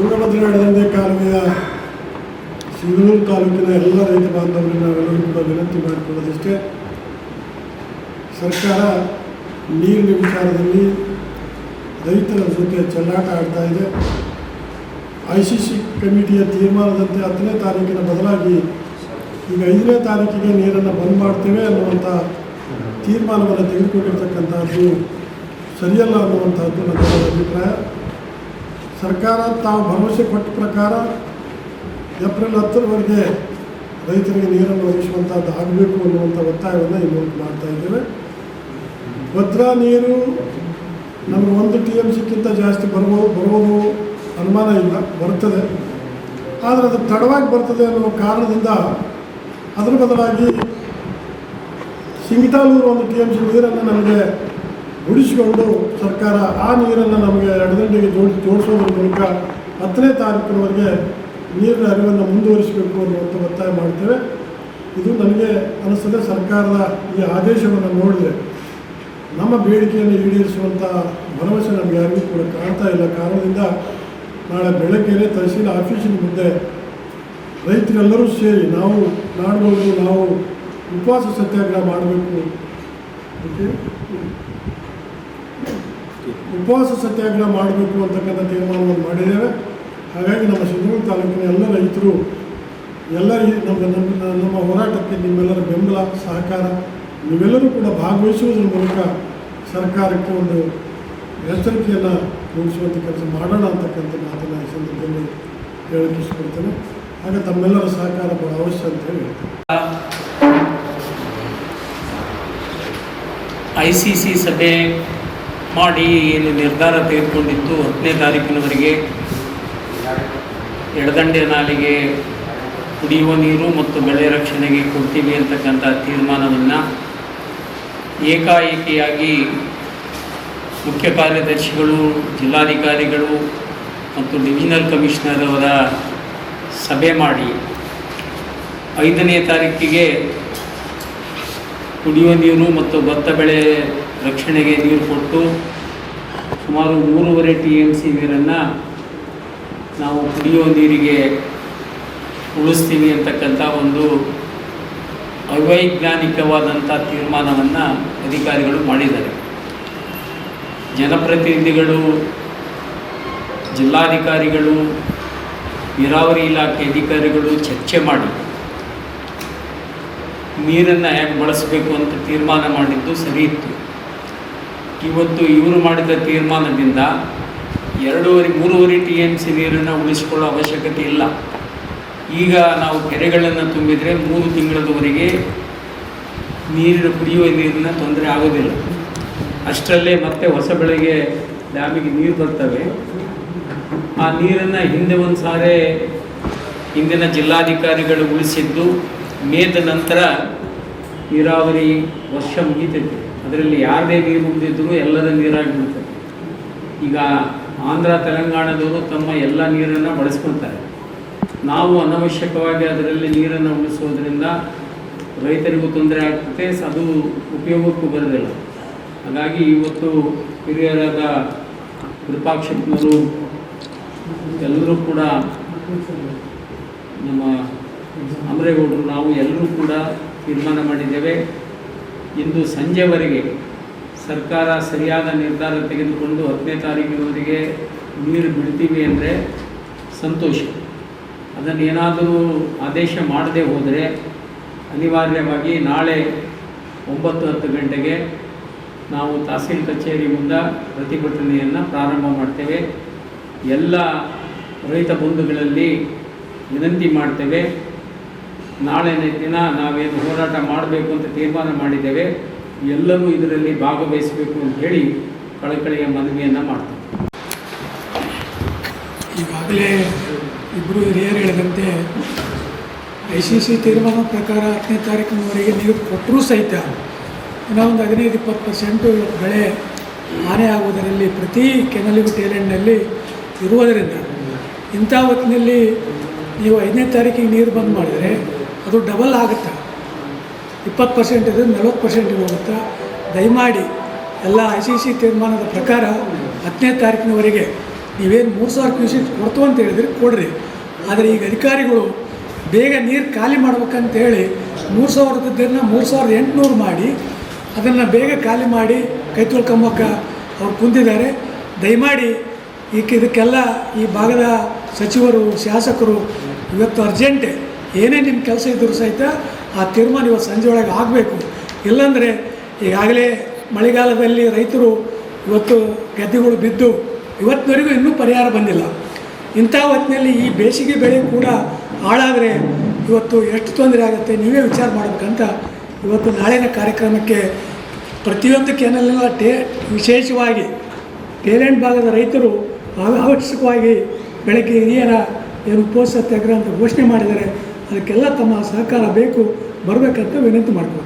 ತುಂಗಭದ್ರಾ ಎಡದಂಡೆ ಕಾಲುವೆಯ ಸಿಂಧನೂರು ತಾಲೂಕಿನ ಎಲ್ಲ ರೈತ ಬಾಂಧವರಿಗೆ ನಾವೆಲ್ಲರೂ ಕೂಡ ವಿನಂತಿ ಮಾಡಿಕೊಳ್ಳೋದಿಷ್ಟೇ. ಸರ್ಕಾರ ನೀರಿನ ವಿಚಾರದಲ್ಲಿ ರೈತರ ಜೊತೆ ಚೆಲ್ಲಾಟ ಆಡ್ತಾ ಇದೆ. ಐ ಸಿ ಸಿ ಕಮಿಟಿಯ ತೀರ್ಮಾನದಂತೆ ಹತ್ತನೇ ತಾರೀಕಿನ ಬದಲಾಗಿ ಈಗ ಐದನೇ ತಾರೀಕಿಗೆ ನೀರನ್ನು ಬಂದ್ ಮಾಡ್ತೇವೆ ಅನ್ನುವಂಥ ತೀರ್ಮಾನವನ್ನು ತೆಗೆದುಕೊಂಡಿರ್ತಕ್ಕಂಥದ್ದು ಸರಿಯಲ್ಲ ಅನ್ನುವಂಥದ್ದು ನನ್ನ ಅಭಿಪ್ರಾಯ. ಸರ್ಕಾರ ತಾವು ಭರವಸೆ ಕೊಟ್ಟ ಪ್ರಕಾರ ಏಪ್ರಿಲ್ ಹತ್ತರವರೆಗೆ ರೈತರಿಗೆ ನೀರನ್ನು ಒದಗಿಸುವಂಥದ್ದು ಆಗಬೇಕು ಅನ್ನುವಂಥ ಒತ್ತಾಯವನ್ನು ಈ ಮೂಲಕ ಮಾಡ್ತಾ ಇದ್ದೇವೆ. ಭದ್ರಾ ನೀರು ನಮಗೆ ಒಂದು ಟಿ ಎಂ ಸಿಕ್ಕಿಂತ ಜಾಸ್ತಿ ಬರ್ಬೋದು ಬರುವುದು ಅನುಮಾನ ಇಲ್ಲ, ಬರ್ತದೆ. ಆದರೆ ಅದು ತಡವಾಗಿ ಬರ್ತದೆ ಅನ್ನುವ ಕಾರಣದಿಂದ ಅದರ ಬದಲಾಗಿ ಸಿಂಗಿತಾಲೂರು ಒಂದು ಟಿ ಎಂ ಸಿ ನೀರನ್ನು ನಮಗೆ ಉಳಿಸಿಕೊಂಡು ಸರ್ಕಾರ ಆ ನೀರನ್ನು ನಮಗೆ ಎಡದಂಡೆಗೆ ಜೋಡಿ ಜೋಡಿಸೋದ್ರ ಮೂಲಕ ಹತ್ತನೇ ತಾರೀಕಿನವರೆಗೆ ನೀರಿನ ಅರಿವನ್ನು ಮುಂದುವರಿಸಬೇಕು ಅನ್ನುವಂಥ ಒತ್ತಾಯ ಮಾಡ್ತೇವೆ. ಇದು ನನಗೆ ಅನಿಸ್ತದೆ ಸರ್ಕಾರದ ಈ ಆದೇಶವನ್ನು ನೋಡಿದರೆ ನಮ್ಮ ಬೇಡಿಕೆಯನ್ನು ಈಡೇರಿಸುವಂಥ ಭರವಸೆ ನಮಗೆ ಯಾರಿಗೂ ಕೂಡ ಕಾಣ್ತಾ ಇಲ್ಲ. ಕಾರಣದಿಂದ ನಾಳೆ ಬೆಳಗ್ಗೆ ತಹಸೀಲ್ ಆಫೀಸಿನ ಮುಂದೆ ರೈತರೆಲ್ಲರೂ ಸೇರಿ ನಾವು ನಾಡ್ಬೋದು ನಾವು ಉಪವಾಸ ಸತ್ಯಾಗ್ರಹ ಮಾಡಬೇಕು. ಓಕೆ? ಉಪವಾಸ ಸತ್ಯಾಗ್ರಹ ಮಾಡಬೇಕು ಅಂತಕ್ಕಂಥ ತೀರ್ಮಾನವನ್ನು ಮಾಡಿದ್ದೇವೆ. ಹಾಗಾಗಿ ನಮ್ಮ ಸಿಂಧೂರು ತಾಲೂಕಿನ ಎಲ್ಲ ರೈತರು, ಎಲ್ಲ ನಮ್ಮ ನಮ್ಮ ನಮ್ಮ ಹೋರಾಟಕ್ಕೆ ನಿಮ್ಮೆಲ್ಲರ ಬೆಂಬಲ, ಸಹಕಾರ, ನೀವೆಲ್ಲರೂ ಕೂಡ ಭಾಗವಹಿಸುವುದರ ಮೂಲಕ ಸರ್ಕಾರಕ್ಕೆ ಒಂದು ಎಚ್ಚರಿಕೆಯನ್ನು ಮೂಡಿಸುವಂಥ ಕೆಲಸ ಮಾಡೋಣ ಅಂತಕ್ಕಂಥ ಮಾತನ್ನು ಈ ಸಂದರ್ಭದಲ್ಲಿ ಹೇಳಕ್ಕೆ ಇಷ್ಟಪಡ್ತೇನೆ ಹಾಗೆ ತಮ್ಮೆಲ್ಲರ ಸಹಕಾರ ಬಹಳ ಅವಶ್ಯ ಅಂತ ಹೇಳಿ ಐ ಸಿ ಸಿ ಸಭೆ ಮಾಡಿ ಏನು ನಿರ್ಧಾರ ತೆಗೆದುಕೊಂಡಿತ್ತು ಹತ್ತನೇ ತಾರೀಕಿನವರೆಗೆ ಎಡದಂಡೆ ನಾಲಿಗೆ ಕುಡಿಯುವ ನೀರು ಮತ್ತು ಬೆಳೆ ರಕ್ಷಣೆಗೆ ಕೊಡ್ತೀವಿ ಅಂತಕ್ಕಂಥ ತೀರ್ಮಾನವನ್ನು ಏಕಾಏಕಿಯಾಗಿ ಮುಖ್ಯ ಕಾರ್ಯದರ್ಶಿಗಳು, ಜಿಲ್ಲಾಧಿಕಾರಿಗಳು ಮತ್ತು ಡಿವಿಷನಲ್ ಕಮಿಷನರ್ ಅವರ ಸಭೆ ಮಾಡಿ ಐದನೇ ತಾರೀಕಿಗೆ ಕುಡಿಯುವ ನೀರು ಮತ್ತು ಭತ್ತ ಬೆಳೆ ರಕ್ಷಣೆಗೆ ನೀರು ಕೊಟ್ಟು ಸುಮಾರು ಮೂರುವರೆ ಟಿ ಎಂ ಸಿ ನೀರನ್ನು ನಾವು ಕುಡಿಯುವ ನೀರಿಗೆ ಉಳಿಸ್ತೀವಿ ಅಂತಕ್ಕಂಥ ಒಂದು ಅವೈಜ್ಞಾನಿಕವಾದಂಥ ತೀರ್ಮಾನವನ್ನು ಅಧಿಕಾರಿಗಳು ಮಾಡಿದ್ದಾರೆ. ಜನಪ್ರತಿನಿಧಿಗಳು, ಜಿಲ್ಲಾಧಿಕಾರಿಗಳು, ನೀರಾವರಿ ಇಲಾಖೆ ಅಧಿಕಾರಿಗಳು ಚರ್ಚೆ ಮಾಡಿ ನೀರನ್ನು ಹೇಗೆ ಬಳಸಬೇಕು ಅಂತ ತೀರ್ಮಾನ ಮಾಡಿದ್ದು ಸರಿ ಇತ್ತು. ಇವತ್ತು ಇವರು ಮಾಡಿದ ತೀರ್ಮಾನದಿಂದ ಎರಡೂವರೆ, ಮೂರುವರೆ ಟಿ ಎಂ ಸಿ ನೀರನ್ನು ಉಳಿಸಿಕೊಳ್ಳೋ ಅವಶ್ಯಕತೆ ಇಲ್ಲ. ಈಗ ನಾವು ಕೆರೆಗಳನ್ನು ತುಂಬಿದರೆ ಮೂರು ತಿಂಗಳದವರೆಗೆ ನೀರಿನ ಕುಡಿಯುವ ನೀರಿನ ತೊಂದರೆ ಆಗೋದಿಲ್ಲ. ಅಷ್ಟರಲ್ಲೇ ಮತ್ತೆ ಹೊಸ ಬೆಳೆಗೆ ಡ್ಯಾಮಿಗೆ ನೀರು ಬರ್ತವೆ. ಆ ನೀರನ್ನು ಹಿಂದೆ ಒಂದು ಸಾರಿ ಹಿಂದಿನ ಜಿಲ್ಲಾಧಿಕಾರಿಗಳು ಉಳಿಸಿದ್ದು ಮೇದ ನಂತರ ನೀರಾವರಿ ವರ್ಷ ಮುಗಿತೈತೆ. ಅದರಲ್ಲಿ ಯಾರದೇ ನೀರು ಉಳಿದಿದ್ದರೂ ಎಲ್ಲದ ನೀರಾಗಿ ಬಿಡ್ತದೆ ಈಗ ಆಂಧ್ರ, ತೆಲಂಗಾಣದವರು ತಮ್ಮ ಎಲ್ಲ ನೀರನ್ನು ಬಳಸ್ಕೊಳ್ತಾರೆ. ನಾವು ಅನವಶ್ಯಕವಾಗಿ ಅದರಲ್ಲಿ ನೀರನ್ನು ಉಳಿಸೋದ್ರಿಂದ ರೈತರಿಗೂ ತೊಂದರೆ ಆಗ್ತದೆ, ಅದು ಉಪಯೋಗಕ್ಕೂ ಬರೋದಿಲ್ಲ. ಹಾಗಾಗಿ ಇವತ್ತು ಹಿರಿಯರಾದ ವಿರೂಪಾಕ್ಷಪ್ಪನವರು ಎಲ್ಲರೂ ಕೂಡ ನಮ್ಮ ಅಮರೇಗೌಡರು ನಾವು ಎಲ್ಲರೂ ಕೂಡ ತೀರ್ಮಾನ ಮಾಡಿದ್ದೇವೆ. ಇಂದು ಸಂಜೆವರೆಗೆ ಸರ್ಕಾರ ಸರಿಯಾದ ನಿರ್ಧಾರ ತೆಗೆದುಕೊಂಡು ಹತ್ತನೇ ತಾರೀಕಿನವರೆಗೆ ನೀರು ಬಿಡ್ತೀವಿ ಅಂದರೆ ಸಂತೋಷ. ಅದನ್ನು ಏನಾದರೂ ಆದೇಶ ಮಾಡದೆ ಹೋದರೆ ಅನಿವಾರ್ಯವಾಗಿ ನಾಳೆ ಒಂಬತ್ತು ಹತ್ತು ಗಂಟೆಗೆ ನಾವು ತಹಸೀಲ್ ಕಚೇರಿ ಮುಂದೆ ಪ್ರತಿಭಟನೆಯನ್ನು ಪ್ರಾರಂಭ ಮಾಡ್ತೇವೆ. ಎಲ್ಲ ರೈತ ಬಂಧುಗಳಲ್ಲಿ ವಿನಂತಿ ಮಾಡ್ತೇವೆ. ನಾಳೆ ದಿನ ನಾವೇನು ಹೋರಾಟ ಮಾಡಬೇಕು ಅಂತ ತೀರ್ಮಾನ ಮಾಡಿದ್ದೇವೆ ಎಲ್ಲರೂ ಇದರಲ್ಲಿ ಭಾಗವಹಿಸಬೇಕು ಅಂತ ಹೇಳಿ ಕಳಕಳಿಯ ಮನವಿಯನ್ನು ಮಾಡ್ತೇವೆ. ಈಗಾಗಲೇ ಇಬ್ಬರು ಹಿರಿಯರು ಹೇಳಿದಂತೆ, ಐ ಸಿ ಸಿ ತೀರ್ಮಾನ ಪ್ರಕಾರ ಹತ್ತನೇ ತಾರೀಕಿನವರೆಗೆ ನೀರು ಕೊಟ್ಟರೂ ಸಹಿತ ಇನ್ನೊಂದು ಹದಿನೈದು, ಇಪ್ಪತ್ತು ಪರ್ಸೆಂಟು ಬೆಳೆ ಹಾನಿ ಆಗುವುದರಲ್ಲಿ ಪ್ರತಿ ಕೆನಲಿಗೂ ಟೇಲೆಂಡ್ನಲ್ಲಿ ಇರುವುದರಿಂದ ಇಂಥ ಹೊತ್ತಿನಲ್ಲಿ ನೀವು ಐದನೇ ತಾರೀಕಿಗೆ ನೀರು ಬಂದ್ ಮಾಡಿದರೆ ಅದು ಡಬಲ್ ಆಗುತ್ತೆ. ಇಪ್ಪತ್ತು ಪರ್ಸೆಂಟ್ ಇದೆ, ನಲ್ವತ್ತು ಪರ್ಸೆಂಟಿಗೆ ಹೋಗುತ್ತೆ. ದಯಮಾಡಿ ಎಲ್ಲ ಐ ಸಿ ಸಿ ತೀರ್ಮಾನದ ಪ್ರಕಾರ ಹತ್ತನೇ ತಾರೀಕಿನವರೆಗೆ ನೀವೇನು ಮೂರು ಸಾವಿರ ಕ್ಯೂಸಿಕ್ ಕೊಡ್ತು ಅಂತ ಹೇಳಿದ್ರೆ ಕೊಡ್ರಿ. ಆದರೆ ಈಗ ಅಧಿಕಾರಿಗಳು ಬೇಗ ನೀರು ಖಾಲಿ ಮಾಡ್ಬೇಕಂತ ಹೇಳಿ ಮೂರು ಸಾವಿರದನ್ನ ಮೂರು ಸಾವಿರದ ಎಂಟುನೂರು ಮಾಡಿ ಅದನ್ನು ಬೇಗ ಖಾಲಿ ಮಾಡಿ ಕೈ ತೊಳ್ಕೊಂಬಕ್ಕ ಅವ್ರು ಕುಂತಿದ್ದಾರೆ ದಯಮಾಡಿ ಈಗ ಇದಕ್ಕೆಲ್ಲ ಈ ಭಾಗದ ಸಚಿವರು, ಶಾಸಕರು ಇವತ್ತು ಅರ್ಜೆಂಟ್ ಏನೇ ನಿಮ್ಮ ಕೆಲಸ ಇದ್ದರೂ ಸಹಿತ ಆ ತೀರ್ಮಾನ ಇವತ್ತು ಸಂಜೆ ಒಳಗೆ ಆಗಬೇಕು. ಇಲ್ಲಾಂದರೆ ಈಗಾಗಲೇ ಮಳೆಗಾಲದಲ್ಲಿ ರೈತರು ಇವತ್ತು ಗದ್ದೆಗಳು ಬಿದ್ದು ಇವತ್ತಿನವರೆಗೂ ಇನ್ನೂ ಪರಿಹಾರ ಬಂದಿಲ್ಲ. ಇಂಥ ಹೊತ್ತಿನಲ್ಲಿ ಈ ಬೇಸಿಗೆ ಬೆಳೆ ಕೂಡ ಹಾಳಾದರೆ ಇವತ್ತು ಎಷ್ಟು ತೊಂದರೆ ಆಗುತ್ತೆ ನೀವೇ ವಿಚಾರ ಮಾಡಬೇಕಂತ ಇವತ್ತು ನಾಳಿನ ಕಾರ್ಯಕ್ರಮಕ್ಕೆ ಪ್ರತಿಯೊಂದು ಕೆನಲ್ಲೆಲ್ಲ ಟೇ ವಿಶೇಷವಾಗಿ ಟೇಲೆಂಟ್ ಭಾಗದ ರೈತರು ಆವಶ್ಯಕವಾಗಿ ಬೆಳಗ್ಗೆ ಹಿರಿಯರ ಏನು ಉಪವಾಸ ಸತ್ಯಾಗ್ರಹ ಅಂತ ಘೋಷಣೆ ಮಾಡಿದ್ದಾರೆ. ಅದಕ್ಕೆಲ್ಲ ತಮ್ಮ ಸಹಕಾರ ಬೇಕು ಬರಬೇಕಂತ ವಿನಂತಿ ಮಾಡ್ಬೋದು